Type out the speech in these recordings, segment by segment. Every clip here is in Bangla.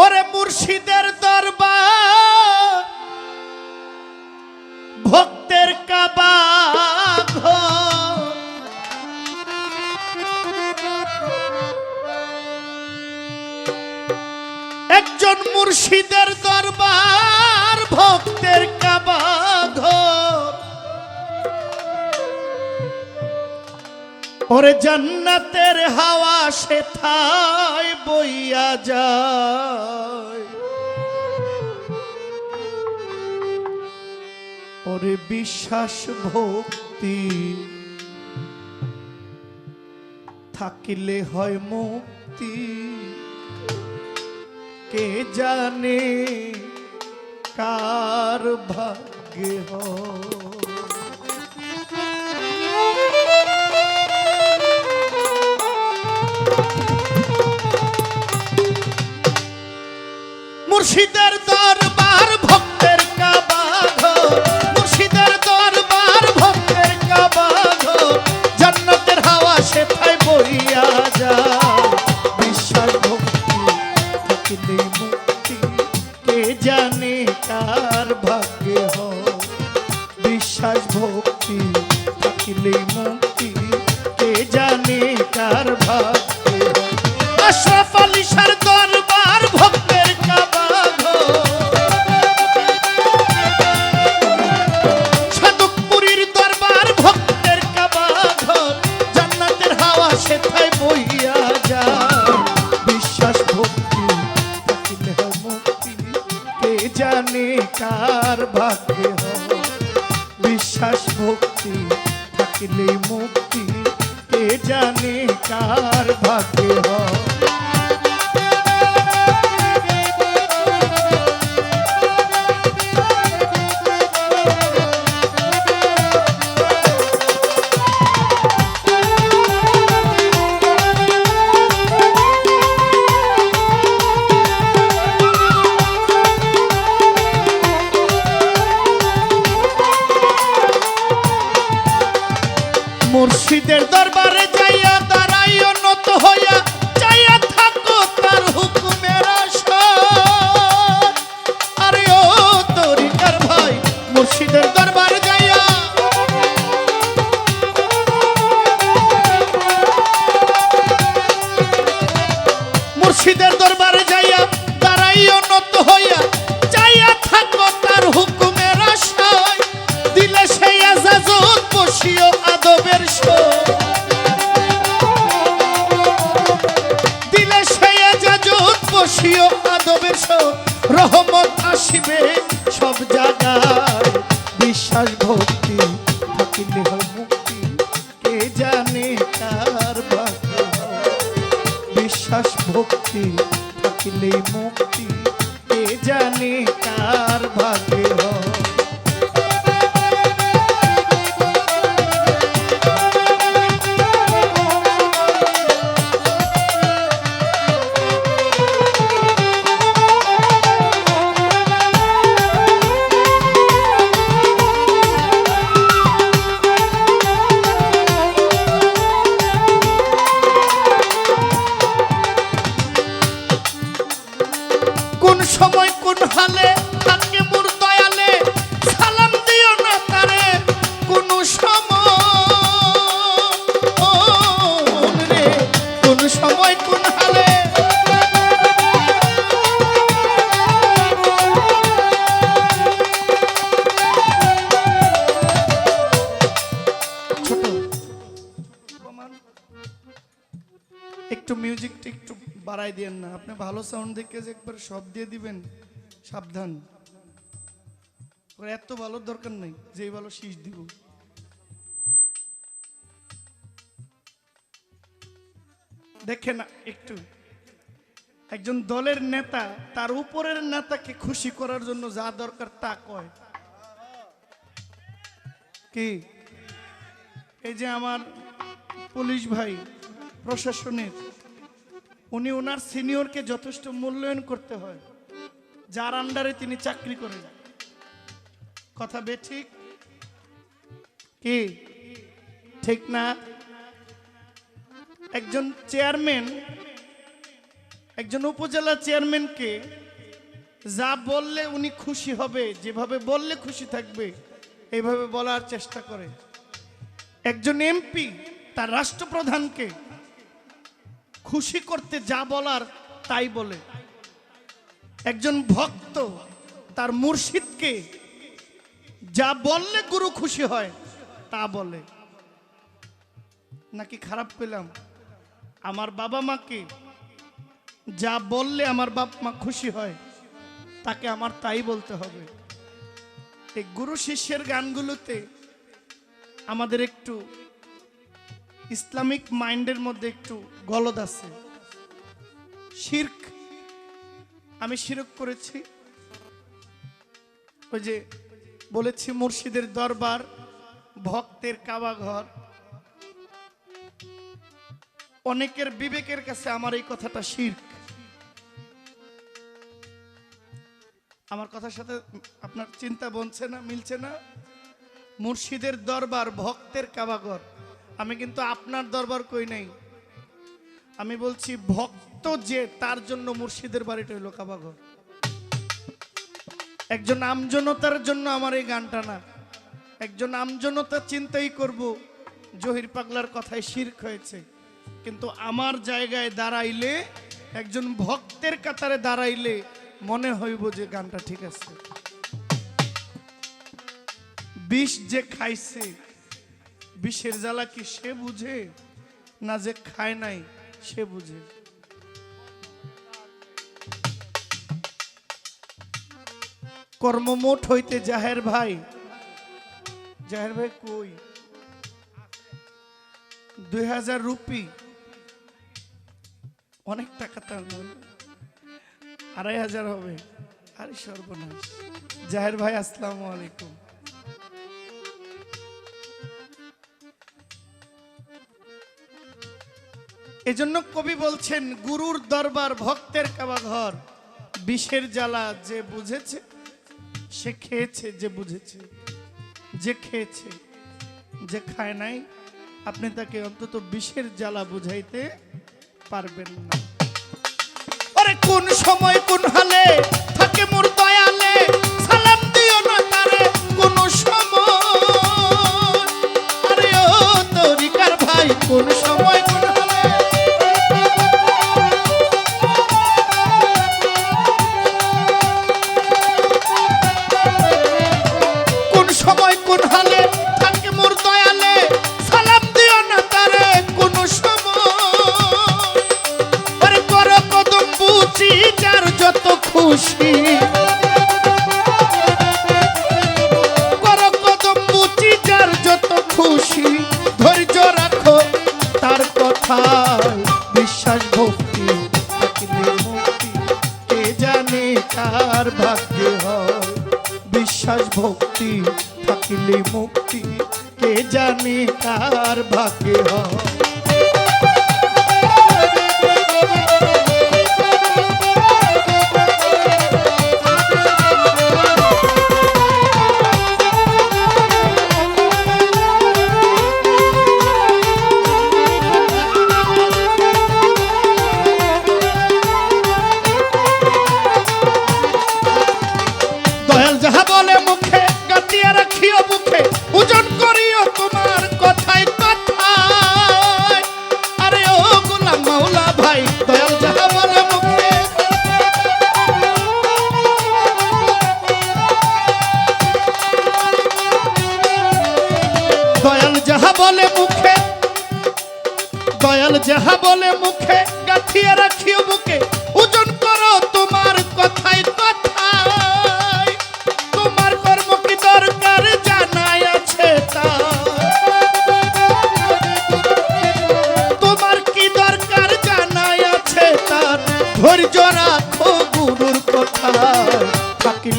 ওরে মুর্শিদের দরবার ভক্তের কাবা একজন মুর্শিদের দরবার ভক্তের ওরে জান্নাতের হাওয়া সে থায় বইয়া যায়। ওরে বিশ্বাস ভক্তি থাকিলে হয় মুক্তি। কে জানে কার ভাগ্যে হয়? মুর্শিদের দরবার ভক্তের কাবাঘর, মুর্শিদের দরবার ভক্তের কাবাঘর, জান্নাতের হাওয়া সেথায় বইয়া যায়। বিশ্বাস ভক্তি থাকিলে মুক্তি, কে জানে কার ভাগ্যে হয়? বিশ্বাস ভক্তি, থাকিলে মুক্তি, কে জানে কার ভাগ্যে আশরাফ আলী সার দরবার বিশ্বাস ভক্তি থাকিলে মুক্তি। কে জানে কার ভাগ্যে হয়? মুর্শিদের দরবারে যাইয়া। মুর্শিদের দরবারে যাইয়া দাঁড়াইও নত হইয়া চাইয়া থাকো তার হুকুমের আশায় দিলে সেই আজাজত বসিও আদবের দিলে সেই। রহমত আসিবে। সময় কোন হালে মিউজিকটা একটু বাড়াই দিয়েন না। আপনি ভালো সাউন্ড দেখে যে একবার সব দিয়ে দিবেন, সাবধান। এত ভালো দরকার নেই, যেই ভালো শীষ দিব। দেখে না একটু, একজন দলের নেতা তার উপরের নেতাকে খুশি করার জন্য যা দরকার তা কয়। কি? এই যে আমার পুলিশ ভাই, প্রশাসনের উনি ওনার সিনিয়রকে যথেষ্ট মূল্যায়ন করতে হয়। যার আন্ডারে তিনি চাকরি করেন কথা বে ঠিক? কি? ঠিক না? একজন চেয়ারম্যান, একজন উপজেলা চেয়ারম্যানকে যা বললে উনি খুশি হবে, যেভাবে বললে খুশি থাকবে, এইভাবে বলার চেষ্টা করে। একজন এমপি, তার রাষ্ট্রপ্রধানকে খুশি করতে যা বলার তাই বলে। একজন ভক্ত তার মুর্শিদকে যা বললে গুরু খুশি হয়, তা বলে। নাকি খারাপ পেলাম? আমার বাবা মাকে যা বললে আমার বাপ মা খুশি হয়, তাকে আমার তাই বলতে হবে। এই গুরু শিষ্যের গানগুলোতে আমাদের একটু ইসলামিক মাইন্ডের মধ্যে একটু গলদ আছে। শির্ক, আমি শিরক করেছি। ওই যে বলেছি মুর্শিদের দরবার, ভক্তের কাবাঘর অনেকের বিবেকের কাছে আমার এই কথাটা শির্ক। আমার কথার সাথে আপনার চিন্তা বনছে না, মিলছে না? মুর্শিদের দরবার, ভক্তের কাবাঘর আমি কিন্তু আপনার দরবার কই নাই। আমি বলছি, ভক্ত যে, তার জন্য মুর্শিদের বাড়িটা হইল কাবাঘর একজন আমজনতার জন্য আমার এই গানটা না। একজন আমজনতা চিন্তাই করব, জহির পাগলার কথায় শির্ক হয়েছে। কিন্তু আমার জায়গায় দাঁড়াইলে, একজন ভক্তের কাতারে দাঁড়াইলে মনে হইব যে গানটা ঠিক আছে। বিষ যে খাইছে বিষের জ্বালা কি সে বুঝে? না যে খায় নাই, সে বুঝে। কর্মমোট হইতে জাহের ভাই। জাহের ভাই কই? দুই হাজার রুপি। অনেক টাকা তার মনে। আড়াই হাজার হবে। আরে সর্বনাশ। জাহের ভাই, আসসালামু আলাইকুম। এজন্য কবি বলছেন, গুরুর দরবার ভক্তের কাবাঘর বিষের জ্বালা যে বুঝেছে, সে খেয়েছে যে বুঝেছে, যে খেয়েছে, যে খায় নাই, আপনি তাকে অন্তত বিষের জ্বালা বুঝাইতে পারবেন না। আরে কোন সময় কোন হালে থাকে মোর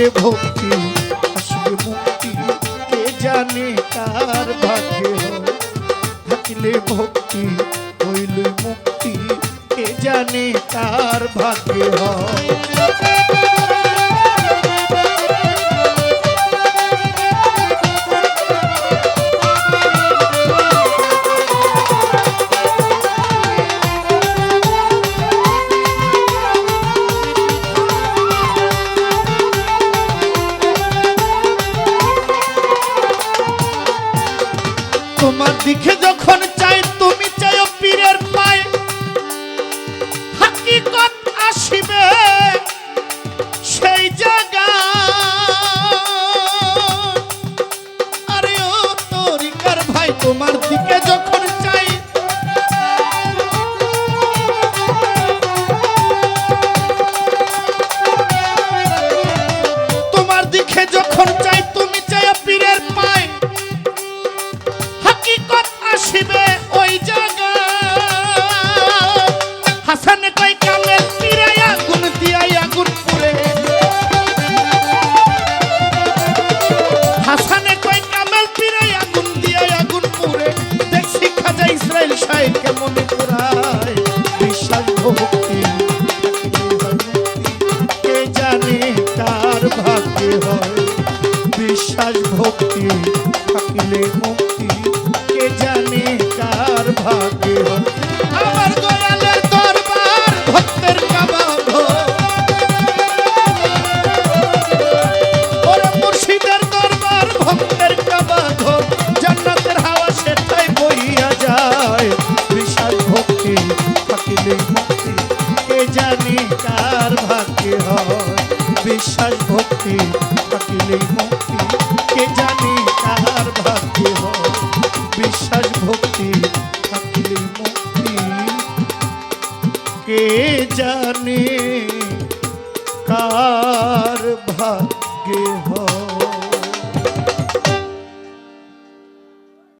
থাকিলে ভক্তি, আসবে মুক্তি, কে জানে তার ভাগ্যে থাকিলে ভক্তি, হইল মুক্তি, কে জানে তার ভাগ্যে হয় শিখে যখন চাই, তুমি চাইও পীরের পায়ে। হাকিকত আসিবে সেই জায়গা। আরে ও তরিকার ভাই, তোমার দিকে যখন বিশ্বাস ভক্তি থাকিলেই মুক্তি।